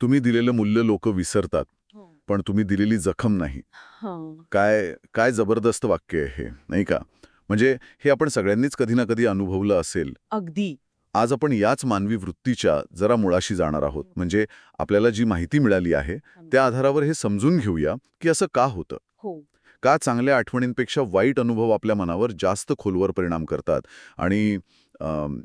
तुम्ही दिलेलं मूल्य लोक विसरतात पण तुम्ही दिलेली जखम नाही. काय काय जबरदस्त वाक्य आहे हे नाही का? म्हणजे हे आपण सगळ्यांनीच कधी ना कधी अनुभवलं असेल. अगदी. आज आपण याच मानवी वृत्तीच्या जरा मुळाशी जाणार आहोत. म्हणजे आपल्याला जी माहिती मिळाली आहे त्या आधारावर हे समजून घेऊया की असं का होतं. हो. का चांगल्या आठवणींपेक्षा वाईट अनुभव आपल्या मनावर जास्त खोलवर परिणाम करतात आणि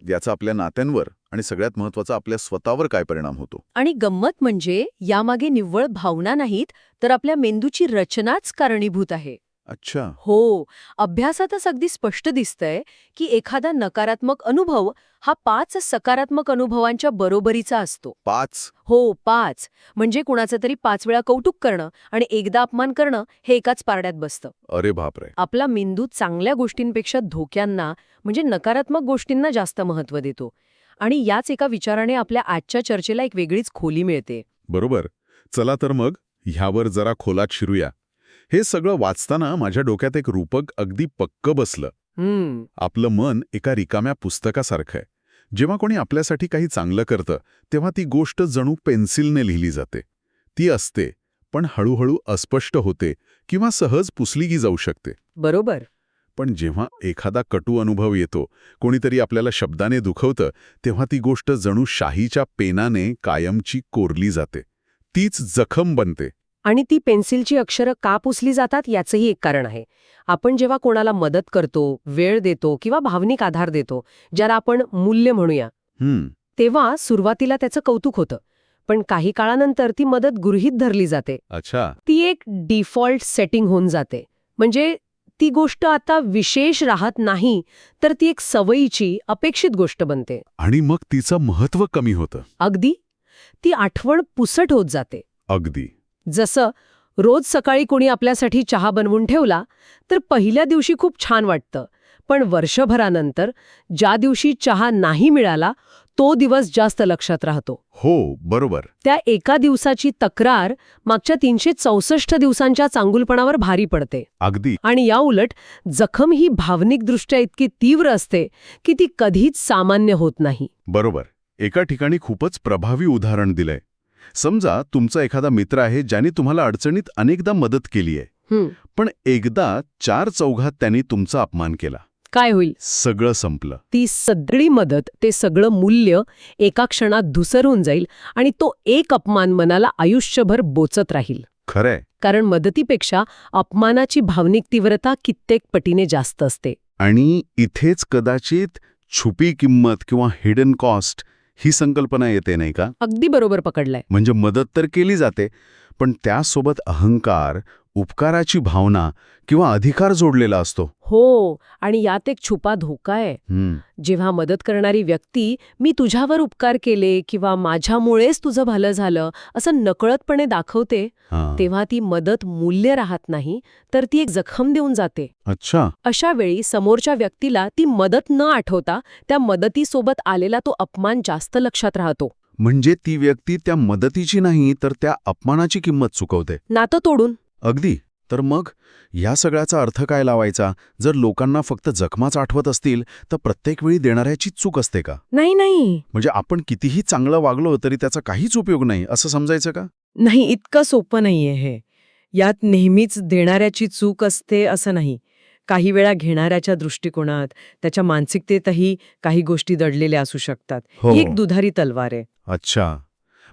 याचा आपल्या नात्यांवर आणि सगळ्यात महत्त्वाचा आपल्या स्वतःवर काय परिणाम होतो? आणि गंमत म्हणजे यामागे निव्वळ भावना नाहीत तर आपल्या मेंदूची रचनाच कारणीभूत आहे. अच्छा. हो अभ्यासातच अगदी स्पष्ट दिसतंय की एखादा नकारात्मक अनुभव हा पाच सकारात्मक अनुभवांच्या बरोबरीचा असतो. पाच? हो पाच. म्हणजे कुणाचं तरी पाच वेळा कौतुक करणं आणि एकदा अपमान करणं हे एकाच पारड्यात बसतं. अरे बापरे. आपला मेंदू चांगल्या गोष्टींपेक्षा धोक्यांना म्हणजे नकारात्मक गोष्टींना जास्त महत्त्व देतो. आणि याच एका विचाराने आपल्या आजच्या चर्चेला एक वेगळीच खोली मिळते. बरोबर. चला तर मग ह्यावर जरा खोलात शिरूया. हे सगळं वाचताना माझ्या डोक्यात एक रूपक अगदी पक्क बसलं. आपलं मन एका रिकाम्या पुस्तकासारखं आहे. जेव्हा कोणी आपल्यासाठी काही चांगलं करतं तेव्हा ती गोष्ट जणू पेन्सिलने लिहिली जाते. ती असते पण हळूहळू अस्पष्ट होते किंवा सहज पुसली जाऊ शकते. बरोबर. पण जेव्हा एखादा कटू अनुभव येतो कोणीतरी आपल्याला शब्दाने दुखवतं तेव्हा ती गोष्ट जणू शाहीच्या पेनाने कायमची कोरली जाते. तीच जखम बनते. आणि ती पेन्सिलची अक्षरं का पुसली जातात याचंही एक कारण आहे. आपण जेव्हा कोणाला मदत करतो वेळ देतो किंवा भावनिक आधार देतो ज्याला आपण मूल्य म्हणूया तेव्हा सुरुवातीला त्याचं कौतुक होतं. पण काही काळानंतर ती मदत गृहीत धरली जाते. अच्छा. ती एक डिफॉल्ट सेटिंग होऊन जाते. म्हणजे ती गोष्ट आता विशेष राहत नाही तर ती एक सवयीची अपेक्षित गोष्ट बनते. आणि मग तिचं महत्त्व कमी होतं. अगदी. ती आठवण पुसट होत जाते. अगदी. जसं रोज सकाळी कोणी आपल्यासाठी चहा बनवून ठेवला तर पहिल्या दिवशी खूप छान वाटतं. पण वर्षभरानंतर ज्या दिवशी चहा नाही मिळाला तो दिवस जास्त लक्षात राहतो. हो बरोबर. त्या एका दिवसाची तक्रार मागच्या तीनशे चौसष्ट दिवसांच्या चांगुलपणावर भारी पडते. अगदी. आणि या उलट जखम ही भावनिकदृष्ट्या इतकी तीव्र असते की ती कधीच सामान्य होत नाही. बरोबर. एका ठिकाणी खूपच प्रभावी उदाहरण दिलंय. समजा तुमचा एखादा मित्र आहे ज्याने तुम्हाला अडचणीत अनेकदा मदत केली आहे पण एकदा चार चौघात त्यांनी तुमचा अपमान केला. काय होईल? सगळं संपलं. ती सगळी मदत ते सगळं मूल्य एका क्षणात धुसरून जाईल आणि तो एक अपमान मनाला आयुष्यभर बोचत राहील. खरंय. कारण मदतीपेक्षा अपमानाची भावनिक तीव्रता कित्येक पटीने जास्त असते. आणि इथेच कदाचित छुपी किंमत किंवा हिडन कॉस्ट ही संकल्पना येते नाही का? अगदी बरोबर पकडलंय. म्हणजे मदत तर केली जाते पण त्यासोबत अहंकार उपकाराची भावना किंवा अधिकार जोडलेला असतो. हो आणि यात एक छुपा धोका आहे. जेव्हा मदत करणारी व्यक्ती मी तुझ्यावर उपकार केले किंवा माझ्यामुळेच तुझं भलं झालं असं नकळतपणे दाखवते. तेव्हा ती मदत मूल्य राहत नाही तर ती एक जखम देऊन जाते. अच्छा. अशा वेळी समोरच्या व्यक्तीला ती मदत न आठवता त्या मदतीसोबत आलेला तो अपमान जास्त लक्षात राहतो. म्हणजे ती व्यक्ती त्या मदतीची नाही तर त्या अपमानाची किंमत चुकवते. नातं तोडून. अगदी. तर मग? या सगळ्याचा अर्थ काय लावायचा? जर लोकांना फक्त जखमाच आठवत असतील तर प्रत्येक वेळी देणाऱ्याची चूक असते का? नाही नाही. म्हणजे आपण कितीही चांगलं वागलो तरी त्याचा काहीच उपयोग नाही असं समजायचं का? नाही इतकं सोपं नाहीये हे. यात नेहमीच देणाऱ्याची चूक असते असं नाही. काही वेळा घेणाऱ्याच्या दृष्टिकोनात त्याच्या मानसिकतेतही काही गोष्टी दडलेल्या असू शकतात. ही. एक दुधारी तलवार आहे. अच्छा.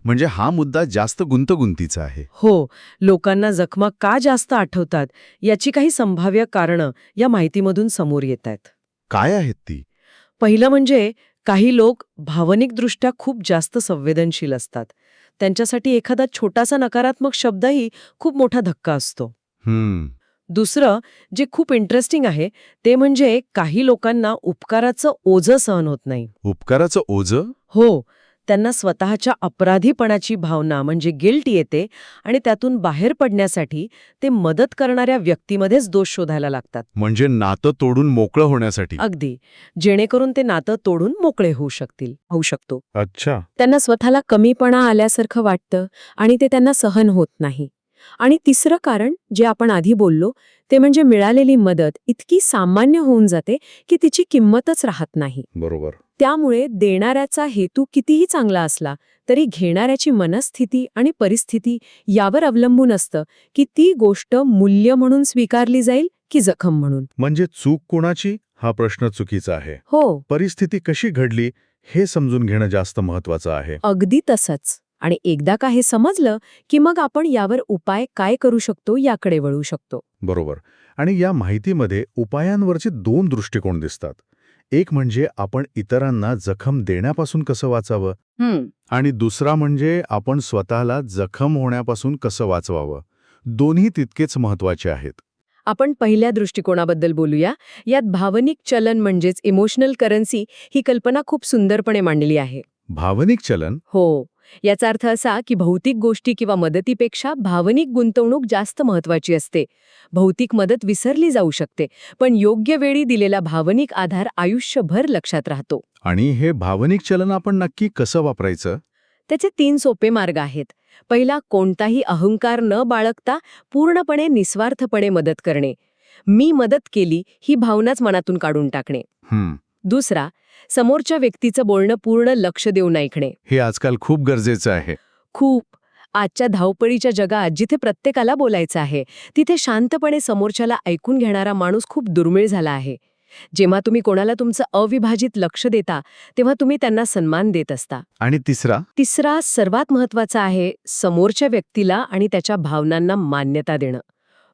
म्हणजे हा मुद्दा जास्त गुंतगुंतीचा आहे. हो लोकांना जखमा का जास्त आठवतात याची काही संभाव्य कारणं या माहितीमधून समोर येत आहेत. काय आहेत ती? पहिलं म्हणजे काही लोक भावनिकदृष्ट्या खूप जास्त संवेदनशील असतात. त्यांच्यासाठी एखादा छोटासा नकारात्मक शब्दही खूप मोठा धक्का असतो. हम्म. दुसरं जे खूप इंटरेस्टिंग आहे ते म्हणजे काही लोकांना उपकाराचं ओझं सहन होत नाही. उपकाराचं ओझ? हो त्यांना स्वतःच्या अपराधीपणाची भावना म्हणजे गिल्ट येते आणि त्यातून बाहेर पडण्यासाठी ते मदत करणाऱ्या व्यक्तीमध्येच दोष शोधायला लागतात. म्हणजे नातं तोडून मोकळं होण्यासाठी. अगदी. जेणेकरून ते नातं तोडून मोकळे होऊ शकतील होऊ शकतो. अच्छा. त्यांना स्वतःला कमीपणा आल्यासारखं वाटतं आणि ते त्यांना सहन होत नाही. आणि तिसरं कारण जे आपण आधी बोललो ते म्हणजे मिळालेली मदत इतकी सामान्य होऊन जाते की तिची किंमतच राहत नाही. बरोबर. त्यामुळे देणाऱ्याचा हेतू कितीही चांगला असला तरी घेणाऱ्याची मनस्थिती आणि परिस्थिती यावर अवलंबून असतं की ती गोष्ट मूल्य म्हणून स्वीकारली जाईल की जखम म्हणून. म्हणजे चूक कोणाची? हा प्रश्न चुकीचा आहे. हो. परिस्थिती कशी घडली हे समजून घेणं जास्त महत्वाचं आहे. अगदी तसंच. आणि एकदा का हे समजलं की मग आपण यावर उपाय काय करू शकतो याकडे वळू शकतो. बरोबर. आणि या माहितीमध्ये उपायांवरचे दोन दृष्टिकोन दिसतात. एक म्हणजे आपण इतरांना जखम देण्यापासून कसं वाचावं? आणि दुसरा म्हणजे आपण स्वतःला जखम होण्यापासून कसं वाचवावं? दोन्ही तितकेच महत्त्वाचे आहेत. आपण पहिल्या दृष्टिकोनाबद्दल बोलूया. यात भावनिक चलन म्हणजेच इमोशनल करन्सी ही कल्पना खूप सुंदरपणे मांडली आहे. भावनिक चलन? हो. याचा अर्थ असा की भौतिक गोष्टी किंवा मदतीपेक्षा भावनिक गुंतवणूक जास्त महत्वाची असते. भौतिक मदत विसरली जाऊ शकते पण योग्य वेळी दिलेला भावनिक आधार आयुष्यभर लक्षात राहतो. आणि हे भावनिक चलन आपण नक्की कसं वापरायचं? त्याचे तीन सोपे मार्ग आहेत. पहिला कोणताही अहंकार न बाळगता पूर्णपणे निस्वार्थपणे मदत करणे. मी मदत केली ही भावनाच मनातून काढून टाकणे. दुसरा समोरच्या व्यक्तीचं बोलणं पूर्ण लक्ष देऊन ऐकणे. हे आजकाल खूप गरजेचं आहे. खूप. आजच्या धावपळीच्या जगात जिथे प्रत्येकाला बोलायचं आहे तिथे शांतपणे समोरच्याला ऐकून घेणारा माणूस खूप दुर्मिळ झाला आहे. जेव्हा तुम्ही कोणाला तुमचं अविभाजित लक्ष देता तेव्हा तुम्ही त्यांना सन्मान देत असता. आणि तिसरा? तिसरा सर्वात महत्त्वाचा आहे समोरच्या व्यक्तीला आणि त्याच्या भावनांना मान्यता देणं.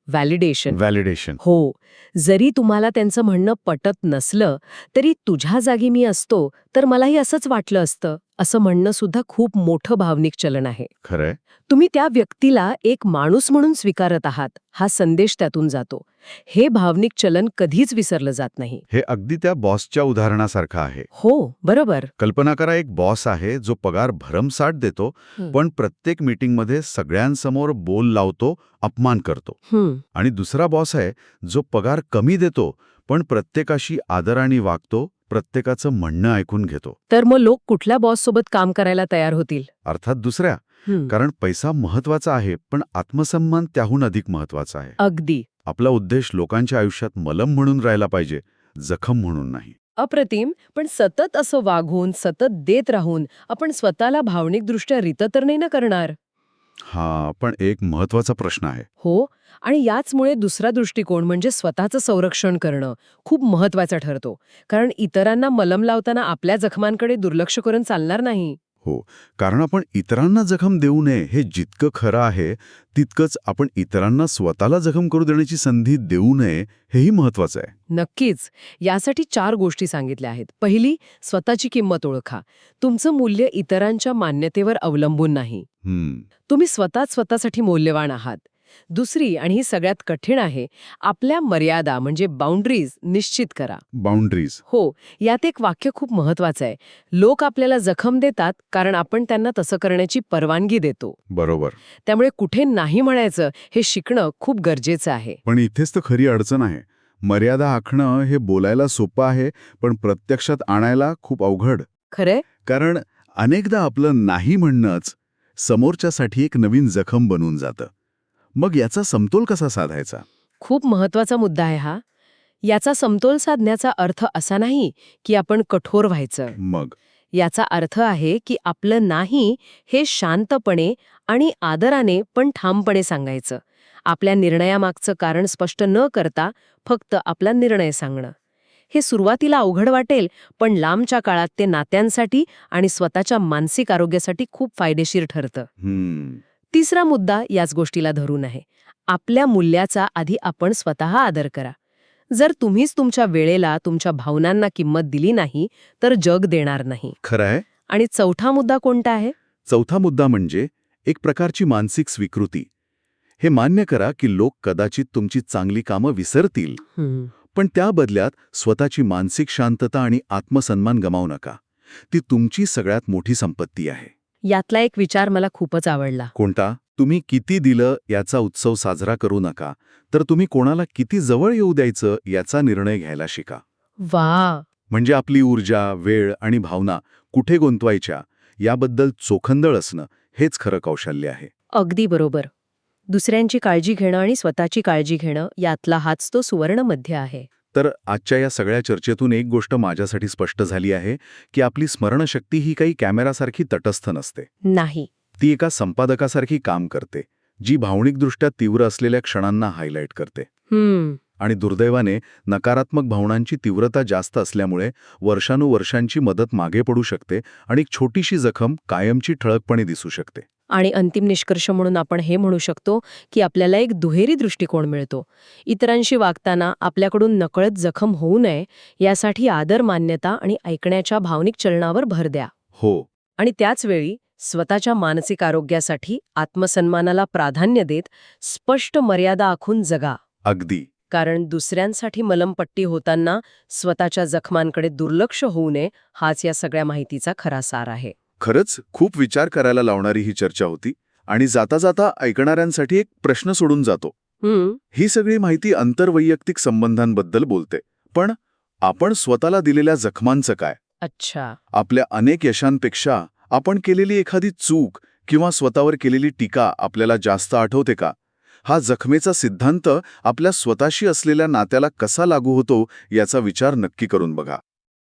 व्हॅलिडेशन व्हॅलिडेशन हो. जरी तुम्हाला त्यांचं म्हणणं पटत नसलं तरी तुझ्या जागी मी असतो तर मलाही असंच वाटलं असतं. असं म्हणणं सुद्धा खूप मोठं भावनिक चलन आहे. खरंय. तुम्ही त्या व्यक्तीला एक माणूस म्हणून स्वीकारत आहात हा संदेश त्यातून जातो. हे भावनिक चलन कधीच विसरलं जात नाही. हे अगदी त्या बॉसच्या उदाहरणासारखं आहे. हो बरोबर. कल्पना करा एक बॉस आहे जो पगार भरमसाठ देतो. पण प्रत्येक मीटिंगमध्ये सगळ्यांसमोर बोल लावतो अपमान करतो. आणि दुसरा बॉस आहे जो पगार कमी देतो पण प्रत्येकाशी आदराने वागतो प्रत्येकाचं म्हणणं ऐकून घेतो. तर मग लोक कुठल्या बॉस सोबत काम करायला तयार होतील? अर्थात दुसऱ्या. कारण पैसा महत्त्वाचा आहे पण आत्मसन्मान त्याहून अधिक महत्त्वाचा आहे. अगदी. आपला उद्देश लोकांच्या आयुष्यात मलम म्हणून राहायला पाहिजे जखम म्हणून नाही. अप्रतिम पण सतत असं वागून सतत देत राहून आपण स्वतःला भावनिकदृष्ट्या रित तर नाही ना करणार? हा पण एक महत्त्वाचा प्रश्न आहे. हो आणि याचमुळे दुसरा दृष्टिकोन म्हणजे स्वतःचं संरक्षण करणं खूप महत्त्वाचा ठरतो. कारण इतरांना मलम लावताना आपल्या जखमांकडे दुर्लक्ष करून चालणार नाही. हो. कारण आपण इतरांना जखम देऊ नये हे जितकं खरं आहे तितकंच आपण इतरांना स्वतःला जखम करू देण्याची संधी देऊ नये हेही महत्वाचं आहे. नक्कीच. यासाठी चार गोष्टी सांगितल्या आहेत. पहिली स्वतःची किंमत ओळखा. तुमचं मूल्य इतरांच्या मान्यतेवर अवलंबून नाही. तुम्ही स्वतःच स्वतःसाठी मौल्यवान आहात. दुसरी आणि ही सगळ्यात कठीण आहे आपल्या मर्यादा म्हणजे बाउंड्रीज निश्चित करा. बाउंड्रीज हो यात एक वाक्य खूप महत्वाचं आहे. लोक आपल्याला जखम देतात कारण आपण त्यांना तसं करण्याची परवानगी देतो. बरोबर. त्यामुळे कुठे नाही म्हणायचं हे शिकणं खूप गरजेचं आहे. पण इथेच तर खरी अडचण आहे. मर्यादा आखणं हे बोलायला सोपं आहे पण प्रत्यक्षात आणायला खूप अवघड. खरंय? कारण अनेकदा आपलं नाही म्हणणंच समोरच्यासाठी एक नवीन जखम बनून जातं. मग याचा समतोल कसा साधायचा? खूप महत्त्वाचा मुद्दा आहे हा. याचा समतोल साधण्याचा अर्थ असा नाही की आपण कठोर व्हायचं. मग? याचा अर्थ आहे की आपलं नाही हे शांतपणे आणि आदराने पण ठामपणे सांगायचं. आपल्या निर्णयामागचं कारण स्पष्ट न करता फक्त आपला निर्णय सांगणं. हे सुरुवातीला अवघड वाटेल पण लांबच्या काळात ते नात्यांसाठी आणि स्वतःच्या मानसिक आरोग्यासाठी खूप फायदेशीर ठरतं. तिसरा मुद्दा याच गोष्टीला धरून आहे. आपल्या मूल्याचा आधी आपण स्वतः आदर करा. जर तुम्हीच तुमच्या वेळेला तुमच्या भावनांना किंमत दिली नाही तर जग देणार नाही. खरं आहे. आणि चौथा मुद्दा कोणता आहे? चौथा मुद्दा म्हणजे एक प्रकारची मानसिक स्वीकृती. हे मान्य करा की लोक कदाचित तुमची चांगली कामं विसरतील. पण त्या बदल्यात स्वतःची मानसिक शांतता आणि आत्मसन्मान गमावू नका. ती तुमची सगळ्यात मोठी संपत्ती आहे. यातला एक विचार मला खूपच आवडला. कोणता? तुम्ही किती दिलं याचा उत्सव साजरा करू नका तर तुम्ही कोणाला किती जवळ येऊ द्यायचं याचा निर्णय घ्यायला शिका. वा म्हणजे आपली ऊर्जा वेळ आणि भावना कुठे गुंतवायच्या याबद्दल चोखंदळ असणं हेच खरं कौशल्य आहे. अगदी बरोबर. दुसऱ्यांची काळजी घेणं आणि स्वतःची काळजी घेणं यातला हाच तो सुवर्ण मध्य आहे. तर आजच्या या सगळ्या चर्चेतून एक गोष्ट माझ्यासाठी स्पष्ट झाली आहे की आपली स्मरणशक्ती ही काही कॅमेरासारखी तटस्थ नसते. नाही. ती एका संपादकासारखी काम करते जी भावनिकदृष्ट्या तीव्र असलेल्या क्षणांना हायलाईट करते. आणि दुर्दैवाने नकारात्मक भावनांची तीव्रता जास्त असल्यामुळे वर्षानुवर्षांची मदत मागे पडू शकते आणि एक छोटीशी जखम कायमची ठळकपणे दिसू शकते. आणि अंतिम निष्कर्ष म्हणून आपण हे म्हणू शकतो की आपल्याला एक दुहेरी दृष्टिकोन मिळतो. इतरांशी वागताना आपल्याकडून नकळत जखम होऊ नये यासाठी आदर मान्यता आणि ऐकण्याच्या भावनिक चलनावर भर द्या. हो. आणि त्याच वेळी स्वतःच्या मानसिक आरोग्यासाठी आत्मसन्मानाला प्राधान्य देत स्पष्ट मर्यादा आखून जगा. अगदी. कारण दुसऱ्यांसाठी मलमपट्टी होताना स्वतःच्या जखमांकडे दुर्लक्ष होऊ नये हाच या सगळ्या माहितीचा खरा सार आहे. खरंच खूप विचार करायला लावणारी ही चर्चा होती आणि जाता जाता ऐकणाऱ्यांसाठी एक प्रश्न सोडून जातो. ही सगळी माहिती आंतरवैयक्तिक संबंधांबद्दल बोलते. पण आपण स्वतःला दिलेल्या जखमांचं काय? अच्छा. आपल्या अनेक यशांपेक्षा आपण केलेली एखादी चूक किंवा स्वतःवर केलेली टीका आपल्याला जास्त आठवते का? हा जखमेचा सिद्धांत आपल्या स्वतःशी असलेल्या नात्याला कसा लागू होतो याचा विचार नक्की करून बघा.